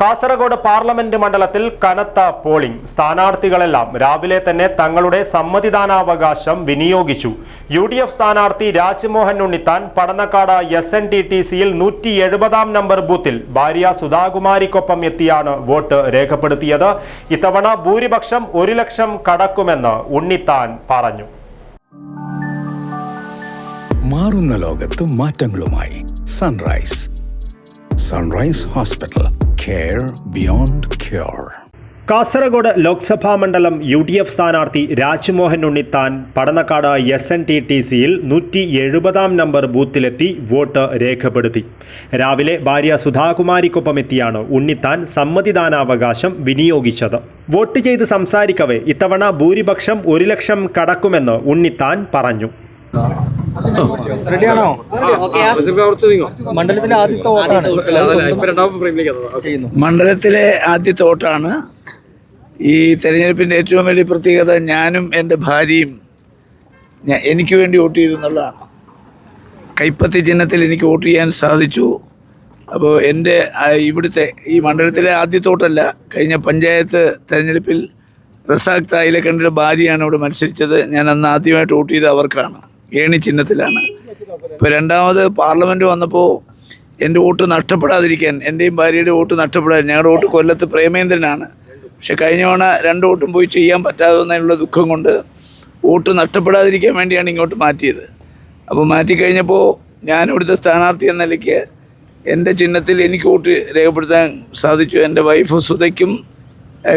Kasaragod parliament മണ്ഡലത്തിൽ കനത്ത polling. സ്ഥാനാർത്ഥികളെല്ലാം രാവിലെ തന്നെ തങ്ങളുടെ സമ്മതിദാനാവകാശം വിനിയോഗിച്ചു. യു ഡി എഫ് സ്ഥാനാർത്ഥി Rajmohan Unnithan Padannakkad S N T T സിയിൽ നൂറ്റി എഴുപതാം നമ്പർ ബൂത്തിൽ ഭാര്യ സുധാകുമാരിക്കൊപ്പം എത്തിയാണ് വോട്ട് രേഖപ്പെടുത്തിയത്. ഇത്തവണ ഭൂരിപക്ഷം ഒരു ലക്ഷം കടക്കുമെന്ന് ഉണ്ണിത്താൻ പറഞ്ഞു. മാറുന്ന ലോകത്ത് മാറ്റങ്ങളുമായി. Sunrise. Sunrise hospital. Care beyond cure Kasaragod Lok Sabha മണ്ഡലം യു ഡി എഫ് സ്ഥാനാർത്ഥി Rajmohan Unnithan Padannakkad S N T T സിയിൽ നൂറ്റി എഴുപതാം നമ്പർ ബൂത്തിലെത്തി വോട്ട് രേഖപ്പെടുത്തി. രാവിലെ ഭാര്യ സുധാകുമാരിക്കൊപ്പം എത്തിയാണ് ഉണ്ണിത്താൻ സമ്മതിദാനാവകാശം വിനിയോഗിച്ചത്. വോട്ട് ചെയ്ത് സംസാരിക്കവേ ഇത്തവണ ഭൂരിപക്ഷം ഒരു ലക്ഷം കടക്കുമെന്ന് ഉണ്ണിത്താൻ പറഞ്ഞു. റെഡിയാണോ മണ്ഡലത്തിലെ ആദ്യത്തെ വോട്ടാണ്. ചെയ്യുന്നു. മണ്ഡലത്തിലെ ആദ്യത്തെ വോട്ടാണ്. ഈ തെരഞ്ഞെടുപ്പിന്റെ ഏറ്റവും വലിയ പ്രത്യേകത ഞാനും എന്റെ ഭാര്യയും എനിക്ക് വേണ്ടി വോട്ട് ചെയ്തു എന്നുള്ളതാണ്. കൈപ്പത്തി ചിഹ്നത്തിൽ എനിക്ക് വോട്ട് ചെയ്യാൻ സാധിച്ചു. അപ്പോൾ എന്റെ ഇവിടുത്തെ ഈ മണ്ഡലത്തിലെ ആദ്യത്തെ വോട്ടല്ല കഴിഞ്ഞ പഞ്ചായത്ത് തെരഞ്ഞെടുപ്പിൽ റസാഖ് തായിലക്കണ്ടിയുടെ ഭാര്യയാണ് ഇവിടെ മത്സരിച്ചത്. ഞാൻ അന്ന് ആദ്യമായിട്ട് വോട്ട് ചെയ്തത് അവർക്കാണ്. ഏണി ചിഹ്നത്തിലാണ്. ഇപ്പോൾ രണ്ടാമത് പാർലമെന്റ് വന്നപ്പോൾ എന്റെ വോട്ട് നഷ്ടപ്പെടാതിരിക്കാൻ എന്റെയും ഭാര്യയുടെ വോട്ട് നഷ്ടപ്പെടാൻ ഞങ്ങളുടെ വോട്ട് കൊല്ലത്ത് പ്രേമേന്ദ്രനാണ്. പക്ഷെ കഴിഞ്ഞ തവണ രണ്ട് വോട്ടും പോയി ചെയ്യാൻ പറ്റാതെന്നുള്ള ദുഃഖം കൊണ്ട് വോട്ട് നഷ്ടപ്പെടാതിരിക്കാൻ വേണ്ടിയാണ് ഇങ്ങോട്ട് മാറ്റിയത്. അപ്പോൾ മാറ്റിക്കഴിഞ്ഞപ്പോൾ ഞാൻ ഇവിടുത്തെ സ്ഥാനാർത്ഥി എന്ന നിലയ്ക്ക് എന്റെ ചിഹ്നത്തിൽ എനിക്ക് വോട്ട് രേഖപ്പെടുത്താൻ സാധിച്ചു. എന്റെ വൈഫ് സുതയ്ക്കും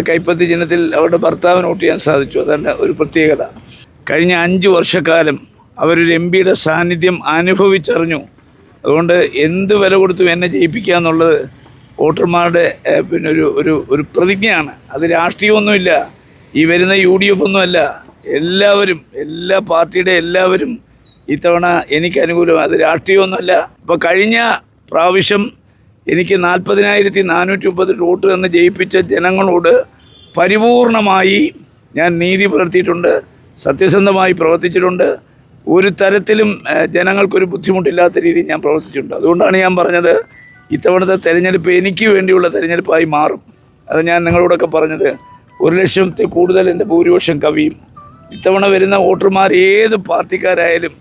കൈപ്പത്തി ചിഹ്നത്തിൽ അവരുടെ ഭർത്താവിന് വോട്ട് ചെയ്യാൻ സാധിച്ചു. അതാണ് ഒരു പ്രത്യേകത. കഴിഞ്ഞ അഞ്ച് വർഷക്കാലം അവരൊരു എം പിയുടെ സാന്നിധ്യം അനുഭവിച്ചറിഞ്ഞു. അതുകൊണ്ട് എന്ത് വില കൊടുത്തും എന്നെ ജയിപ്പിക്കുക എന്നുള്ളത് വോട്ടർമാരുടെ പിന്നെ ഒരു ഒരു ഒരു പ്രതിജ്ഞയാണ്. അത് രാഷ്ട്രീയമൊന്നുമില്ല. ഈ വരുന്ന യു ഡി എഫ് ഒന്നുമല്ല. എല്ലാവരും എല്ലാ പാർട്ടിയുടെ എല്ലാവരും ഇത്തവണ എനിക്ക് അനുകൂലമാണ് അത് രാഷ്ട്രീയമൊന്നുമല്ല. ഇപ്പോൾ കഴിഞ്ഞ പ്രാവശ്യം എനിക്ക് നാൽപ്പതിനായിരത്തി നാനൂറ്റി മുപ്പത് വോട്ട് തന്ന് ജയിപ്പിച്ച ജനങ്ങളോട് പരിപൂർണമായി ഞാൻ നീതി പുലർത്തിയിട്ടുണ്ട്. സത്യസന്ധമായി പ്രവർത്തിച്ചിട്ടുണ്ട്. ഒരു തരത്തിലും ജനങ്ങൾക്കൊരു ബുദ്ധിമുട്ടില്ലാത്ത രീതിയിൽ ഞാൻ പ്രവർത്തിച്ചിട്ടുണ്ട്. അതുകൊണ്ടാണ് ഞാൻ പറഞ്ഞത് ഇത്തവണത്തെ തെരഞ്ഞെടുപ്പ് എനിക്ക് വേണ്ടിയുള്ള തെരഞ്ഞെടുപ്പായി മാറും. അത് ഞാൻ നിങ്ങളോടൊക്കെ പറഞ്ഞത് ഒരു ലക്ഷത്തിൽ കൂടുതൽ എന്റെ ഭൂരിപക്ഷം കവിയും. ഇത്തവണ വരുന്ന വോട്ടർമാർ ഏത് പാർട്ടിക്കാരായാലും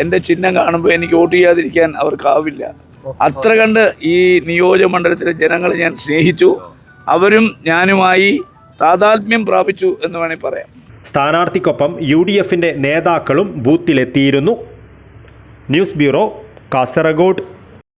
എന്റെ ചിഹ്നം കാണുമ്പോൾ എനിക്ക് വോട്ട് ചെയ്യാതിരിക്കാൻ അവർക്കാവില്ല അത്ര കണ്ട് ഈ നിയോജക മണ്ഡലത്തിലെ ഞാൻ സ്നേഹിച്ചു. അവരും ഞാനുമായി താതാത്മ്യം പ്രാപിച്ചു എന്ന് വേണമെങ്കിൽ പറയാം. സ്ഥാനാർത്ഥിക്കൊപ്പം യു ഡി എഫിന്റെ നേതാക്കളും ബൂത്തിലെത്തിയിരുന്നു. News bureau Kasaragod.